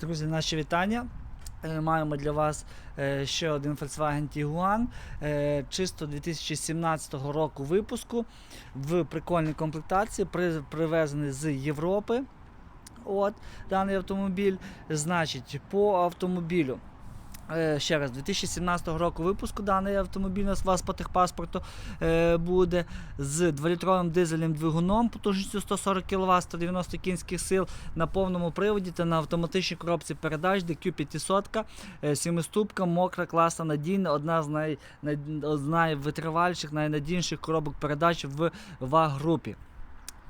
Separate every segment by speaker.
Speaker 1: Друзі, наші вітання. Е, Маємо для вас е, ще один Volkswagen Tiguan, е, чисто 2017 року випуску в прикольній комплектації, при- привезений з Європи. От даний автомобіль. Значить, по автомобілю. Е, Ще раз, 2017 року випуску даний автомобіль у вас по техпаспорту е, буде з 2-літровим дизельним двигуном потужністю 140 кВт, 190 кінських сил на повному приводі та на автоматичній коробці передач DQ 500, е, мокра, класна, надійна, одна з най, най, з найвитриваліших, найнадійніших коробок передач в ВАГ-групі.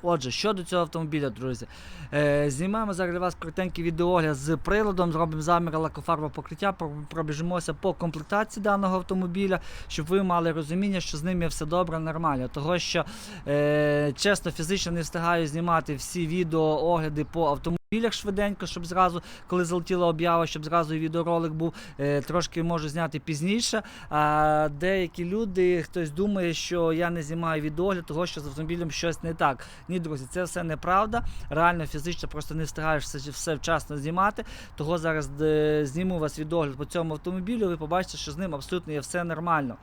Speaker 1: Отже, щодо цього автомобіля, друзі, е, знімаємо зараз для вас коротенький відеогляд з приладом, зробимо замір лакофарбового покриття, про- пробіжимося по комплектації даного автомобіля, щоб ви мали розуміння, що з ним є все добре, нормально. Того що, е, чесно, фізично не встигаю знімати всі відеоогляди по автомобілях швиденько, щоб зразу, коли залетіла об'ява, щоб зразу і відеоролик був, е, трошки можу зняти пізніше. А деякі люди, хтось думає, що я не знімаю відеогляд, того що з автомобілем щось не так. Ні, друзі, це все неправда. Реально фізично просто не встигаєш все, вчасно знімати. Того зараз е, зніму вас відеогляд по цьому автомобілю. Ви побачите, що з ним абсолютно є все нормально.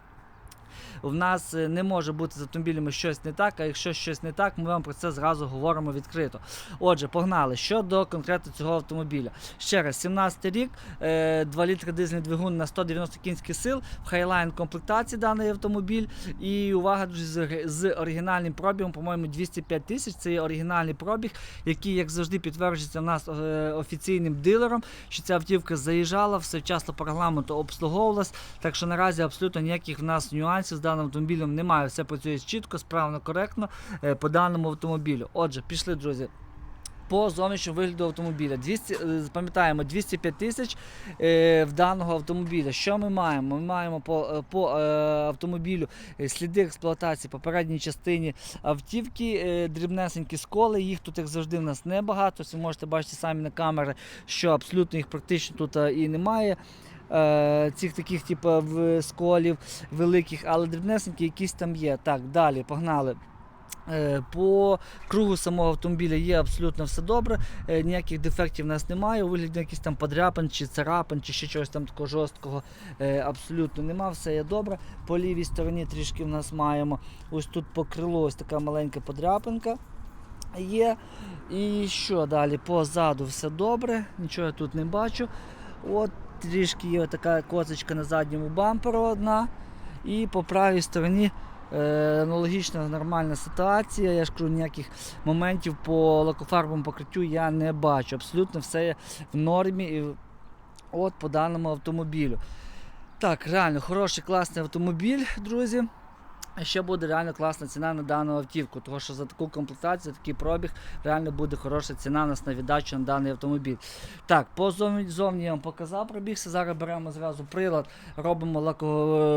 Speaker 1: У нас е, не може бути з автомобілями щось не так, а якщо щось не так, ми вам про це зразу говоримо відкрито. Отже, погнали. Щодо конкретно цього автомобіля. Ще раз, 17 рік, е, 2 літри дизельний двигун на 190 кінських сил, в хайлайн комплектації даний автомобіль. І увага, друзі, з, оригінальним пробігом, по-моєму, 205 тисяч. Це є оригінальний пробіг, який, як завжди, підтверджується в нас е, офіційним дилером, що ця автівка заїжджала, все вчасно по регламенту обслуговувалась. Так що наразі абсолютно ніяких в нас нюансів з даним автомобілем немає. Все працює чітко, справно, коректно е, по даному автомобілю. Отже, пішли, друзі. По зовнішньому вигляду автомобіля. 200, е, пам'ятаємо, 205 тисяч е, в даного автомобіля. Що ми маємо? Ми маємо по, е, по е, автомобілю сліди експлуатації по передній частині автівки, е, дрібнесенькі сколи. Їх тут, як завжди, в нас небагато. Ви можете бачити самі на камери, що абсолютно їх практично тут і немає. Е, цих таких, типу, сколів великих, але дрібнесенькі якісь там є. Так, далі, погнали. Е, По кругу самого автомобіля є абсолютно все добре, е, ніяких дефектів в нас немає. У вигляді якихось там подряпин чи царапин, чи ще чогось там такого жорсткого абсолютно нема, все є добре. По лівій стороні трішки в нас маємо ось тут по крилу ось така маленька подряпинка є. І що далі? Позаду все добре, нічого я тут не бачу. От трішки є така козочка на задньому бамперу одна. І по правій стороні е, аналогічна нормальна ситуація. Я ж кажу, ніяких моментів по лакофарбовому покриттю я не бачу. Абсолютно все є в нормі і от по даному автомобілю. Так, реально хороший класний автомобіль, друзі. Ще буде реально класна ціна на дану автівку, тому що за таку комплектацію, за такий пробіг, реально буде хороша ціна нас на віддачу на даний автомобіль. Так, по зовні, зовні я вам показав пробігся. Зараз беремо зразу прилад, робимо, лако,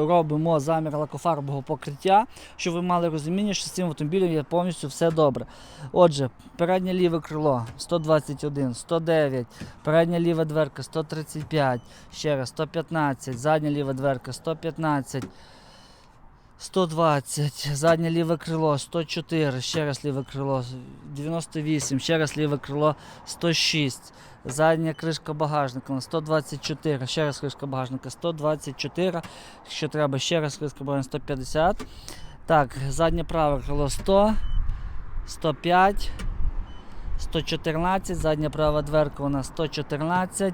Speaker 1: робимо замір лакофарбового покриття, щоб ви мали розуміння, що з цим автомобілем є повністю все добре. Отже, переднє ліве крило 121, 109, передня ліва дверка 135, ще раз 115, задня ліва дверка 115. 120, заднє ліве крило 104, ще раз ліве крило 98, ще раз ліве крило 106, задня кришка багажника на 124, ще раз кришка багажника 124, якщо треба, ще раз кришка багажника 150. Так, заднє праве крило 100, 105, 114, задня права дверка у нас 114,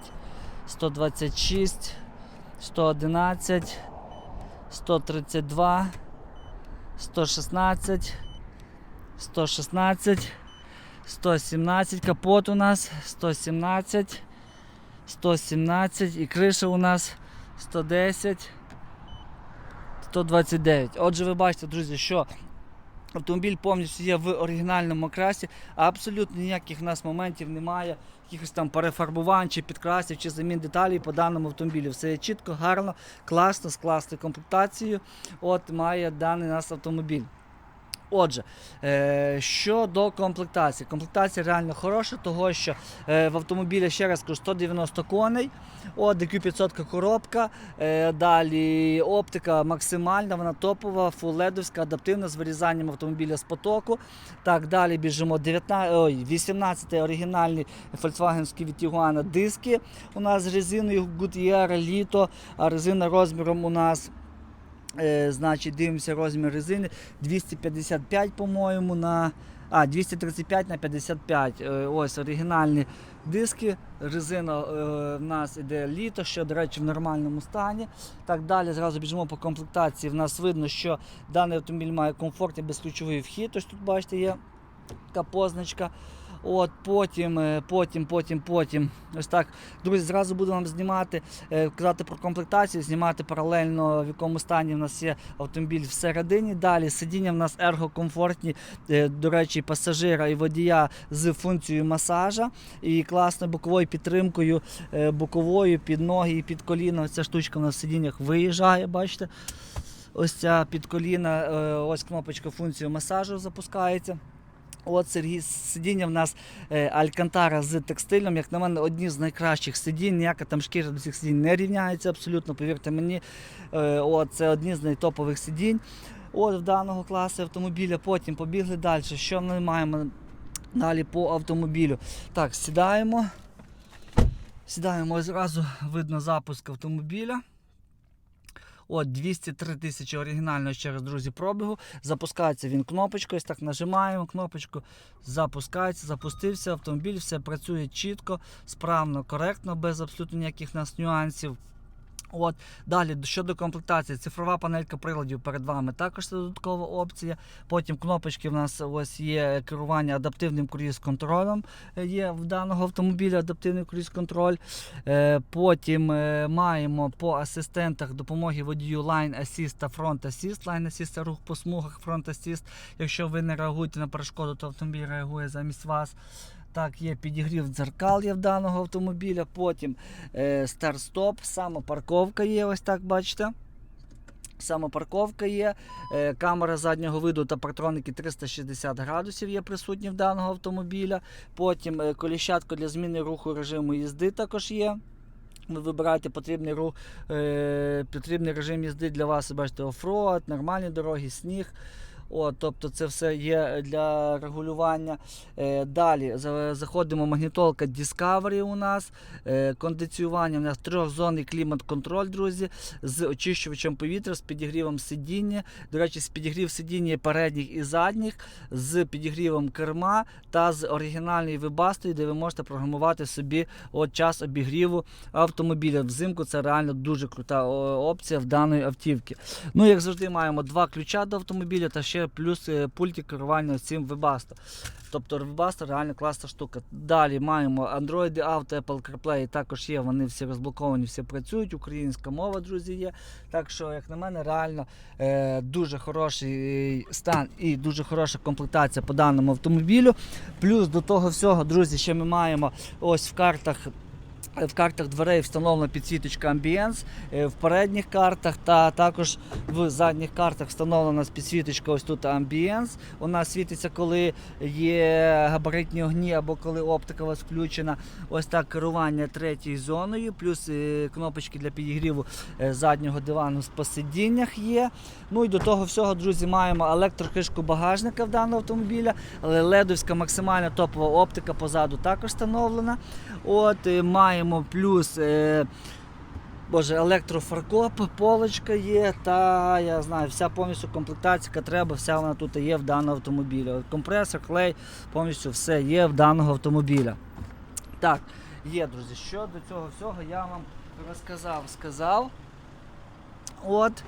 Speaker 1: 126, 111. 132, 116, 116, 117 капот у нас, 117, 117 і криша у нас 110, 129. Отже, ви бачите, друзі, що автомобіль повністю є в оригінальному окрасі, а абсолютно ніяких в нас моментів немає, якихось там перефарбувань чи підкрасів, чи замін деталей по даному автомобілю. Все є чітко, гарно, класно, з класною комплектацією. От має даний нас автомобіль. Отже, е, щодо комплектації. Комплектація реально хороша, того що е, в автомобілі, ще раз кажу, 190 коней, от, DQ500 коробка, е, далі оптика максимальна, вона топова, фулледовська, адаптивна з вирізанням автомобіля з потоку. Так, далі біжимо 19, ой, 18 оригінальні від Tiguan диски. У нас з резиною Goodyear літо, а резина розміром у нас. Е, значить, дивимося розмір резини 255, по-моєму, на. А, 235 на 55. Е, ось оригінальні диски. Резина е, в нас іде літо, що, до речі, в нормальному стані. Так далі, зразу біжимо по комплектації. В нас видно, що даний автомобіль має комфортний безключовий вхід. Ось тут, бачите, є така позначка. От потім, е, потім, потім, потім. Ось так. Друзі, зразу буду вам знімати, е, казати про комплектацію, знімати паралельно, в якому стані в нас є автомобіль всередині. Далі сидіння в нас ергокомфортні, е, до речі, пасажира і водія з функцією масажа і класною боковою підтримкою, боковою під ноги і під коліна. Ця штучка в нас в сидіннях виїжджає, бачите. Ось ця під коліна, ось кнопочка функцію масажу запускається. От Сергій, сидіння в нас е, Алькантара з текстилем, як на мене, одні з найкращих сидінь. Ніяка там шкіра до цих сидінь не рівняється абсолютно, повірте мені. Е, от, це одні з найтопових сидінь. От в даного класу автомобіля. Потім побігли далі. Що ми маємо далі по автомобілю? Так, сідаємо. Сідаємо зразу видно запуск автомобіля. От 203 тисячі оригінально ще раз, друзі, пробігу. Запускається він кнопочкою. Ось так нажимаємо кнопочку, запускається, запустився. Автомобіль, все працює чітко, справно, коректно, без абсолютно ніяких нас нюансів. От далі щодо комплектації, цифрова панелька приладів перед вами також це додаткова опція. Потім кнопочки в нас ось є керування адаптивним круїз-контролем. е, Є в даного автомобіля адаптивний круїз-контроль. Е, Потім е, маємо по асистентах допомоги водію Line Assist та Front Assist. Line Assist це рух по смугах, Front Assist. Якщо ви не реагуєте на перешкоду, то автомобіль реагує замість вас. Так, є підігрів дзеркал є в даного автомобіля. Потім е, старт-стоп, самопарковка є, ось так бачите. Самопарковка є, е, камера заднього виду та партроники 360 градусів є присутні в даного автомобіля. Потім е, коліщатко для зміни руху режиму їзди також є. Ви вибираєте потрібний рух, е, потрібний режим їзди для вас, бачите, оффроад, нормальні дороги, сніг. От, тобто це все є для регулювання. Е, далі заходимо магнітолка Discovery у нас, е, кондиціювання у нас трьохзонний клімат-контроль, друзі, з очищувачем повітря, з підігрівом сидіння. До речі, з підігрів сидіння передніх і задніх, з підігрівом керма та з оригінальною вибастою, де ви можете програмувати собі от час обігріву автомобіля. Взимку це реально дуже крута опція в даної автівки. Ну, як завжди, маємо два ключа до автомобіля та ще плюс е, пульті керування цим Webasto. Тобто Webasto реально класна штука. Далі маємо Android Auto, Apple CarPlay, також є, вони всі розблоковані, всі працюють. Українська мова, друзі, є. Так що, як на мене, реально е, дуже хороший стан і дуже хороша комплектація по даному автомобілю. Плюс до того всього, друзі, ще ми маємо ось в картах. В картах дверей встановлена підсвіточка Ambience, е, в передніх картах та також в задніх картах встановлена підсвіточка ось тут Ambience. Вона світиться, коли є габаритні огні або коли оптика у вас включена. Ось так керування третьою зоною, плюс е, кнопочки для підігріву е, заднього дивану з посидіннях є. Ну і до того всього, друзі, маємо електрокришку багажника в даного автомобіля, але ледовська максимальна топова оптика позаду також встановлена. От е, маємо плюс. Е, Боже, електрофаркоп, полочка є, та я знаю, вся повністю комплектація, яка треба, вся вона тут є в даного автомобіля. Компресор, клей, повністю все є в даного автомобіля. Так, є, друзі, що до цього всього я вам розказав, сказав. От,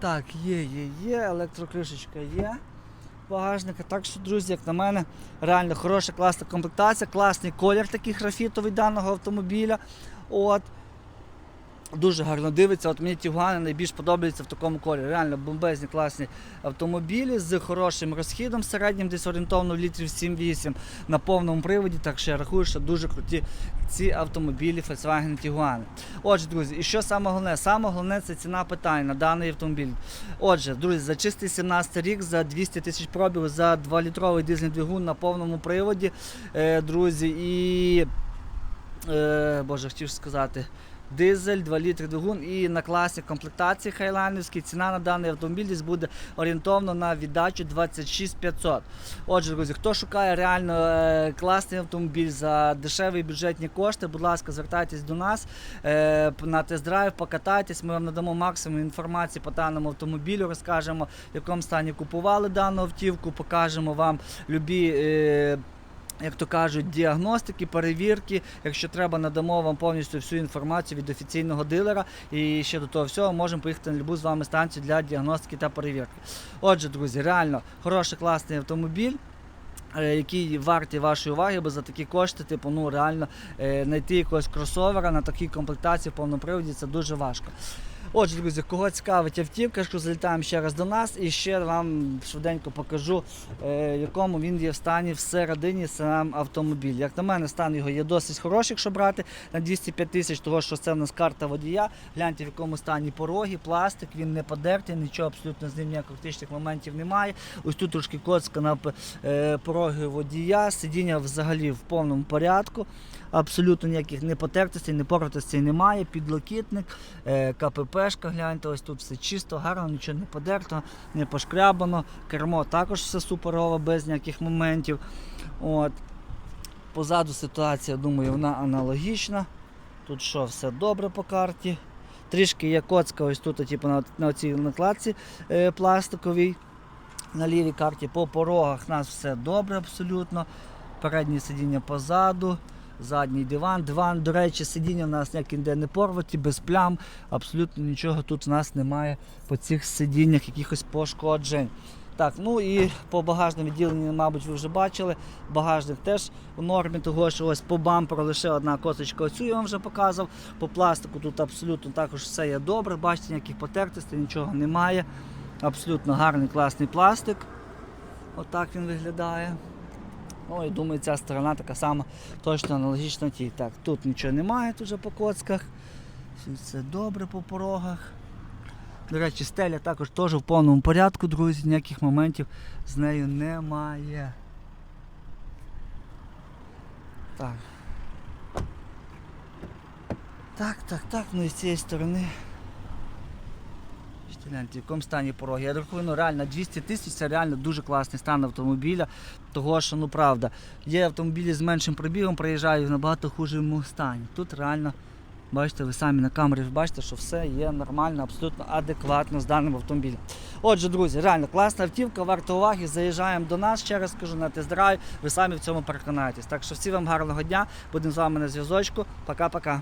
Speaker 1: так, є, є, є, електрокришечка є. Багажника. Так що, друзі, як на мене, реально хороша, класна комплектація, класний колір такий графітовий даного автомобіля. От. Дуже гарно дивиться. От мені Тігуани найбільш подобаються в такому кольорі. Реально бомбезні, класні автомобілі з хорошим розхідом, середнім десь орієнтовно літрів 7-8 на повному приводі. Так що я рахую, що дуже круті ці автомобілі Volkswagen Tiguan. Отже, друзі, і що саме головне? Саме головне це ціна питань на даний автомобіль. Отже, друзі, за чистий 17 рік, за 200 тисяч пробігу, за 2-літровий дизельний двигун на повному приводі, е, друзі, і е, Боже, хотів сказати. Дизель, 2 літри двигун і на класі комплектації хайлайнерській ціна на даний автомобіль десь буде орієнтовно на віддачу 26 500. Отже, друзі, хто шукає реально е, класний автомобіль за дешеві бюджетні кошти, будь ласка, звертайтесь до нас е, на тест-драйв, покатайтесь. Ми вам надамо максимум інформації по даному автомобілю, розкажемо, в якому стані купували дану автівку, покажемо вам любі. Як то кажуть, діагностики, перевірки. Якщо треба, надамо вам повністю всю інформацію від офіційного дилера. І ще до того всього можемо поїхати на любу з вами станцію для діагностики та перевірки. Отже, друзі, реально хороший класний автомобіль. е, Який варті вашої уваги, бо за такі кошти, типу, ну реально е, знайти якогось кросовера на такій комплектації в повному приводі це дуже важко. Отже, друзі, кого цікавить автівка, що залітаємо ще раз до нас і ще вам швиденько покажу, е, в якому він є в стані всередині сам автомобіль. Як на мене, стан його є досить хороший, якщо брати на 205 тисяч, того що це в нас карта водія. Гляньте, в якому стані пороги, пластик, він не подертий, нічого абсолютно з ним ніяких критичних моментів немає. Ось тут трошки коцка на е, пороги водія, сидіння взагалі в повному порядку. Абсолютно ніяких не потертостей, не поротостей немає. Підлокітник, е, КППшка, гляньте, ось тут все чисто, гарно, нічого не подерто, не пошкрябано. Кермо також все суперово, без ніяких моментів. От. Позаду ситуація, думаю, вона аналогічна. Тут що, все добре по карті. Трішки є коцка ось тут, типу, на, на цій накладці е, пластиковій. На лівій карті по порогах у нас все добре абсолютно. Переднє сидіння позаду, задній диван. Диван, до речі, сидіння у нас ніяк ніякі не порваті, без плям. Абсолютно нічого тут у нас немає по цих сидіннях, якихось пошкоджень. Так, ну і по багажному відділенні, мабуть, ви вже бачили. Багажник теж у нормі, того що ось по бамперу лише одна косочка оцю я вам вже показав. По пластику тут абсолютно також все є добре. Бачите, ніяких потертостей, нічого немає. Абсолютно гарний класний пластик. Отак він виглядає. Ну і думаю, ця сторона така сама точно аналогічна тій. Так, тут нічого немає тут вже по коцках. Все добре по порогах. До речі, стеля також теж в повному порядку, друзі, ніяких моментів з нею немає. Так. Так, так, так, ну і з цієї сторони. Гляньте, в якому стані пороги. Я рахую, ну реально 200 тисяч це реально дуже класний стан автомобіля. Того що, ну правда, є автомобілі з меншим пробігом, приїжджають в набагато хужому стані. Тут реально, бачите, ви самі на камері бачите, що все є нормально, абсолютно адекватно з даним автомобілем. Отже, друзі, реально класна автівка, варта уваги. Заїжджаємо до нас, ще раз скажу на тест-драйв, ви самі в цьому переконаєтесь. Так що всім вам гарного дня, будемо з вами на зв'язочку. Пока-пока.